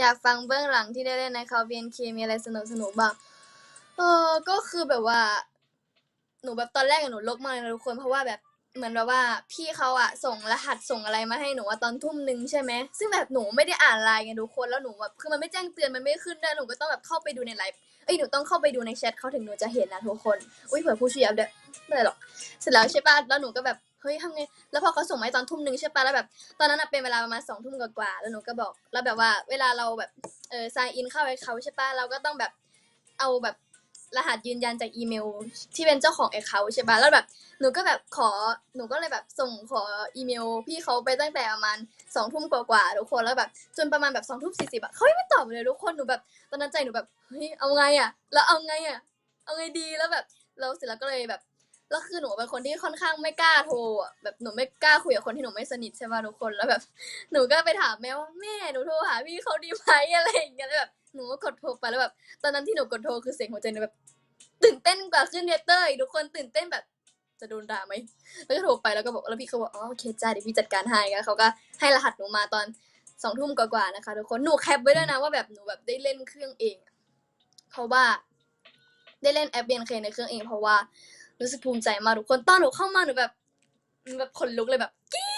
อยากฟังเบื้องหลังที่ได้เล่นในเขา BNK มีอะไรสนุกสนุกบ้างเออก็คือแบบว่า หนูแบบตอนแรกหนูลกมากเลยนะทุกคนเพราะว่าแบบเหมือนแบบว่าพี่เขาอะส่งรหัสส่งอะไรมาให้หนูว่าตอนทุ่มหนึ่งใช่ไหมซึ่งแบบหนูไม่ได้อ่านไลน์ไงทุกคนแล้วหนูแบบคือมันไม่แจ้งเตือนมันไม่ขึ้นด้วยหนูก็ต้องแบบเข้าไปดูในไลฟ์เอ้ยหนูต้องเข้าไปดูในแชทเขาถึงหนูจะเห็นนะทุกคนอุ้ยเผื่อผู้ช่วยอัปเดตไม่เป็นไรหรอกเสร็จแล้วใช่ปะแล้วหนูก็แบบ เฮ้ยทำไงแล้วพอเขาส่งมาให้ตอนทุ่มหนึ่งใช่ปะแล้วแบบ ตอนนั้นอะเป็นเวลาประมาณสองทุ่มกว่าๆแล้วหนูก็บอก แล้วแบบว่าเวลาเราแบบเออ sign in เข้าไปเขาใช่ปะเราก็ต้องแบบเอาแบบรหัสยืนยันจากอีเมล ที่เป็นเจ้าของแอคเคาท์ใช่ปะแล้วแบบหนูก็แบบขอหนูก็เลยแบบส่งขออีเมล พี่เขาไปตั้งแต่ประมาณสองทุ่มกว่าๆทุกคนแล้วแบบจนประมาณแบบสองทุ่มสี่สิบอะเขายังไม่ตอบเลยทุกคนหนูแบบตอนนั้นใจหนูแบบเฮ้ยเอาไงอะแล้วเอาไงอะเอาไงดีแล้วแบบเราเสร็จแล้วก็เลยแบบ แล้วคือหนูเป็นคนที่ค่อนข้างไม่กล้าโทรอะแบบหนูไม่กล้าคุยกับคนที่หนูไม่สนิทใช่ป่ะทุกคนแล้วแบบ หนูก็ไปถามแม่ว่าแม่หนูโทรหาพี่เขาดีไหมอะไรอย่างเงี้ยแล้วแบบหนูก็กดโทรไปแล้วแบบ ตอนนั้นที่หนูกดโทรคือเสียงหัวใจหนูแบบตื่นเต้นกว่าขึ้นเนเตอร์อีกทุกคนตื่นเต้นแบบ จะโดนด่าไหมแล้วก็โทรไปแล้วก็บอกแล้วพี่เขาบอกอ๋อโอเคจ้าเดี๋ยวพี่จัดการให้แล้วเขาก็ให้รหัสหนูมาตอนสองทุ่มกว่าๆนะคะทุกคนหนูแคปไว้ด้วยนะว่าแบบหนูแบบได้เล่นเครื่องเอง เพราะว่า ได้เล่นแอปเบนเคในเครื่องเอง เพราะว่า รู้สึกภูมิใจมากทุกคนตอนหนูเข้ามาหนูแบบแบบขนลุกเลยแบบกี